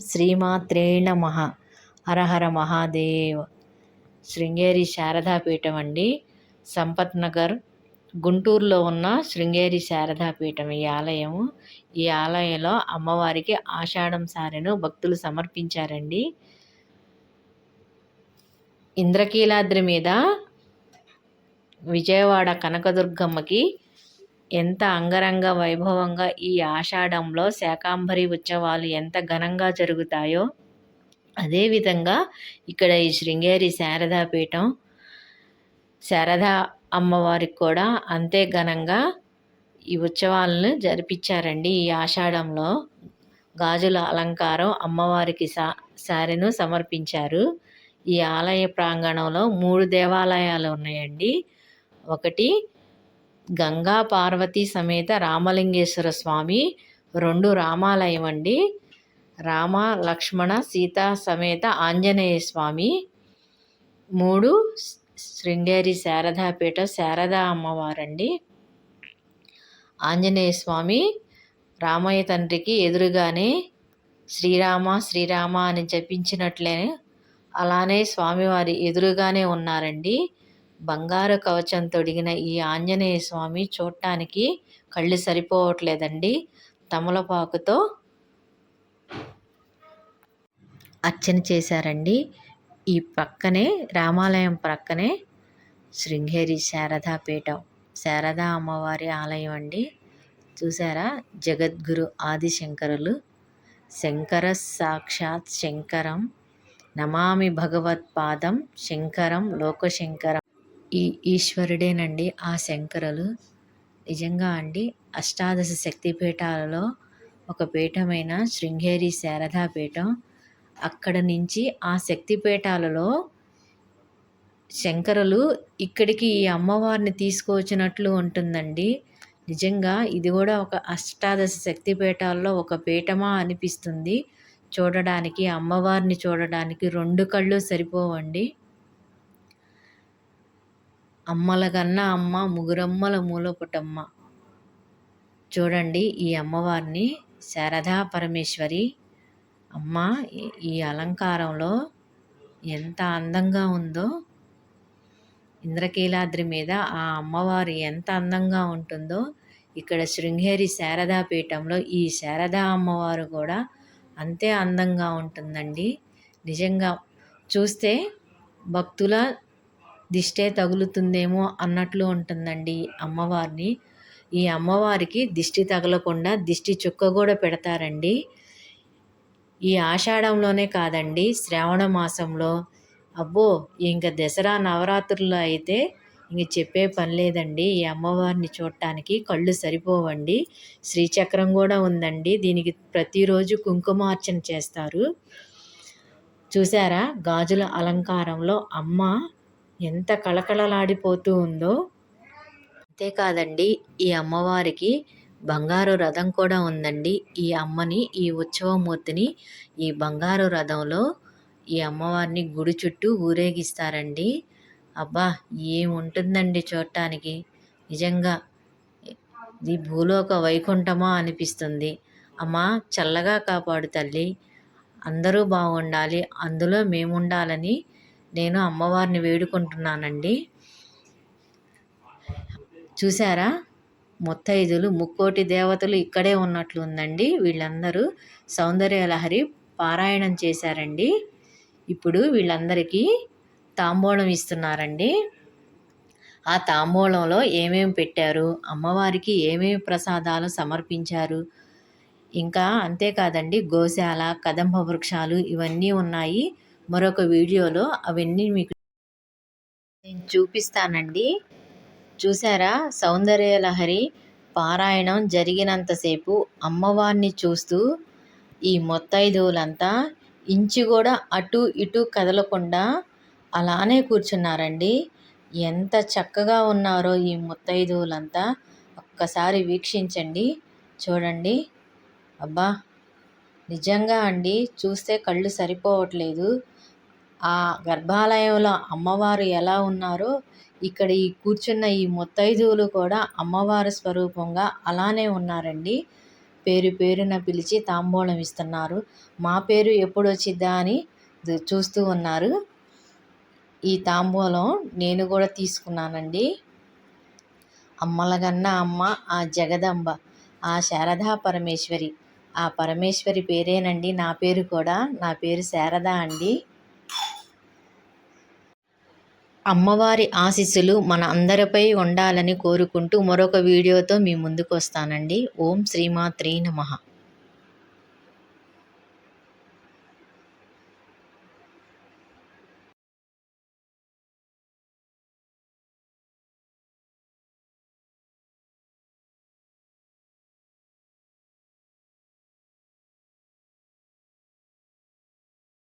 శ్రీమాత్రే నమ. హరహర మహాదేవ్. శృంగేరి శారదాపీఠం అండి. సంపత్ నగర్ గుంటూరులో ఉన్న శృంగేరి శారదాపీఠం ఈ ఆలయము. ఈ ఆలయంలో అమ్మవారికి ఆషాఢం సారెను భక్తులు సమర్పించారండి. ఇంద్రకీలాద్రి మీద విజయవాడ కనకదుర్గమ్మకి ఎంత అంగరంగ వైభవంగా ఈ ఆషాఢంలో శాకాంబరి ఉత్సవాలు ఎంత ఘనంగా జరుగుతాయో అదేవిధంగా ఇక్కడ ఈ శృంగేరి శారదాపీఠం శారదా అమ్మవారికి కూడా అంతే ఘనంగా ఈ ఉత్సవాలను జరిపించారండి. ఈ ఆషాఢంలో గాజుల అలంకారం అమ్మవారికి సా సారెను సమర్పించారు. ఈ ఆలయ ప్రాంగణంలో మూడు దేవాలయాలు ఉన్నాయండి. ఒకటి గంగా పార్వతి సమేత రామలింగేశ్వర స్వామి రెండు రామాలయం అండి. రామ లక్ష్మణ సీత సమేత ఆంజనేయ స్వామి. మూడు శృంగేరి శారదాపేట శారదా అమ్మవారండి. ఆంజనేయ స్వామి రామయ్య తండ్రికి ఎదురుగానే శ్రీరామ శ్రీరామ అని జపించినట్లే అలానే స్వామివారి ఎదురుగానే ఉన్నారండి. బంగారు కవచం తొడిగిన ఈ ఆంజనేయ స్వామి చూడటానికి కళ్ళు సరిపోవట్లేదండి. తమలపాకుతో అర్చన చేశారండి. ఈ పక్కనే రామాలయం ప్రక్కనే శృంగేరి శారదాపీఠం శారదా అమ్మవారి ఆలయం అండి. చూసారా జగద్గురు ఆదిశంకరులు. శంకర సాక్షాత్ శంకరం. నమామి భగవత్పాదం శంకరం లోకశంకరం. ఈ ఈశ్వరుడేనండి. ఆ శంకరులు. నిజంగా అండి అష్టాదశ శక్తిపీఠాలలో ఒక పీఠమైన శృంగేరి శారదా పీఠం. అక్కడ నుంచి ఆ శక్తిపీఠాలలో శంకరులు ఇక్కడికి ఈ అమ్మవారిని తీసుకువచ్చినట్లు ఉంటుందండి. నిజంగా ఇది కూడా ఒక అష్టాదశ శక్తిపీఠాల్లో ఒక పీఠమా అనిపిస్తుంది. చూడడానికి అమ్మవారిని చూడడానికి రెండు కళ్ళు సరిపోవండి. అమ్మల కన్నా అమ్మ ముగురమ్మల మూలపుటమ్మ. చూడండి ఈ అమ్మవారిని శారదా పరమేశ్వరి అమ్మ ఈ అలంకారంలో ఎంత అందంగా ఉందో. ఇంద్రకీలాద్రి మీద ఆ అమ్మవారు ఎంత అందంగా ఉంటుందో. ఇక్కడ శృంగేరి శారదా పీఠంలో ఈ శారదా అమ్మవారు కూడా అంతే అందంగా ఉంటుందండి. నిజంగా చూస్తే భక్తుల దిష్టే తగులుతుందేమో అన్నట్లు ఉంటుందండి అమ్మవారిని. ఈ అమ్మవారికి దిష్టి తగలకుండా దిష్టి చుక్క కూడా పెడతారండి. ఈ ఆషాఢంలోనే కాదండి శ్రావణ మాసంలో. అబ్బో ఇంక దసరా నవరాత్రుల్లో అయితే ఇంక చెప్పే పని లేదండి. ఈ అమ్మవారిని చూడటానికి కళ్ళు సరిపోవండి. శ్రీచక్రం కూడా ఉందండి. దీనికి ప్రతిరోజు కుంకుమార్చన చేస్తారు. చూసారా? గాజుల అలంకారంలో అమ్మ ఎంత కళకళలాడిపోతూ ఉందో. అంతేకాదండి ఈ అమ్మవారికి బంగారు రథం కూడా ఉందండి. ఈ అమ్మని ఈ ఉత్సవమూర్తిని ఈ బంగారు రథంలో ఈ అమ్మవారిని గుడి చుట్టూ ఊరేగిస్తారండి. అబ్బా ఏముంటుందండి చూడటానికి? నిజంగా ఇది భూలోక వైకుంఠమా అనిపిస్తుంది. అమ్మా చల్లగా కాపాడు తల్లి. అందరూ బాగుండాలి అందులో మేము ఉండాలని నేను అమ్మవారిని వేడుకుంటున్నానండి. చూసారా? ముత్తైదులు ముక్కోటి దేవతలు ఇక్కడే ఉన్నట్లు ఉందండి. వీళ్ళందరూ సౌందర్యలహరి పారాయణం చేశారండి. ఇప్పుడు వీళ్ళందరికీ తాంబూలం ఇస్తున్నారండి. ఆ తాంబూలంలో ఏమేమి పెట్టారు? అమ్మవారికి ఏమేమి ప్రసాదాలు సమర్పించారు? ఇంకా అంతేకాదండి గోశాల కదంబ వృక్షాలు ఇవన్నీ ఉన్నాయి. మరొక వీడియోలో అవన్నీ మీకు నేను చూపిస్తానండి. చూసారా? సౌందర్యలహరి పారాయణం జరిగినంతసేపు అమ్మవారిని చూస్తూ ఈ మొత్తైదువులంతా ఇంచు కూడా అటు ఇటు కదలకుండా అలానే కూర్చున్నారండి. ఎంత చక్కగా ఉన్నారో ఈ ముత్తైదువులంతా ఒక్కసారి వీక్షించండి. చూడండి. అబ్బా! నిజంగా అండి చూస్తే కళ్ళు సరిపోవట్లేదు. ఆ గర్భాలయంలో అమ్మవారు ఎలా ఉన్నారో ఇక్కడ ఈ కూర్చున్న ఈ ముత్తైదువులు కూడా అమ్మవారి స్వరూపంగా అలానే ఉన్నారండి. పేరు పేరున పిలిచి తాంబూలం ఇస్తున్నారు. మా పేరు ఎప్పుడు వచ్చిద్దా అని చూస్తూ ఉన్నారు. ఈ తాంబూలం నేను కూడా తీసుకున్నానండి. అమ్మలగన్న అమ్మ ఆ జగదంబ ఆ శారదా పరమేశ్వరి. ఆ పరమేశ్వరి పేరేనండి నా పేరు కూడా. నా పేరు శారద అండి. అమ్మవారి ఆశీస్సులు మన అందరిపై ఉండాలని కోరుకుంటూ మరొక వీడియోతో మీ ముందుకు వస్తానండి. ఓం శ్రీమాత్రీ నమః.